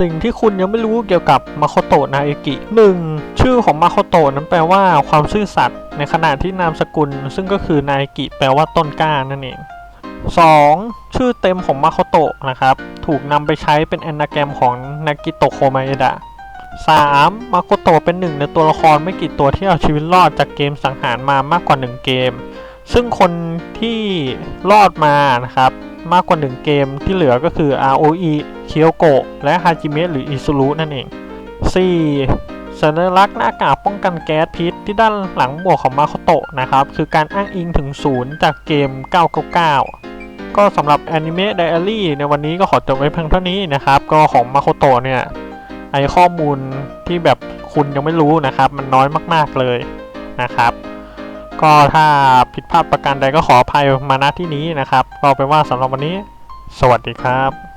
สิ่งที่คุณยังไม่รู้เกี่ยวกับมาโคโตะนาเอกิ 1. ชื่อของมาโคโตะนั้นแปลว่าความซื่อสัตย์ในขณะที่นามสกุล ซึ่งก็คือนาเอกิ แปลว่าต้นกล้านั่นเอง 2. ชื่อเต็มของมาโคโตะนะครับ ถูกนำไปใช้เป็นแอนนาแกรมของนากิโตโคมาเอดะ 3. มาโคโตะเป็นหนึ่งในตัวละครไม่กี่ตัวที่เอาชีวิตรอดจากเกมสังหารมามากกว่า 1 เกม ซึ่งคนที่รอดมานะครับ มากกว่า1เกมที่เหลือก็คือ ROE เคียวโกะและฮาจิเมะหรืออิซุรุนั่นเอง 4. สัญลักษณ์หน้ากากป้องกันแก๊สพิษที่ด้านหลังหมวกของมาโคโตะนะครับ คือการอ้างอิงถึงศูนย์จากเกม 999 ก็สำหรับ Anime Diary ในวันนี้ก็ขอจบไว้เพียงเท่านี้นะครับ ก็ของมาโคโตะเนี่ยไอข้อมูลที่แบบคุณยังไม่รู้นะครับ มันน้อยมากๆเลยนะครับ ก็ถ้าผิดพลาดประการใดก็ขออภัยมาณที่นี้นะครับ ก็เป็นว่าสำหรับวันนี้ สวัสดีครับ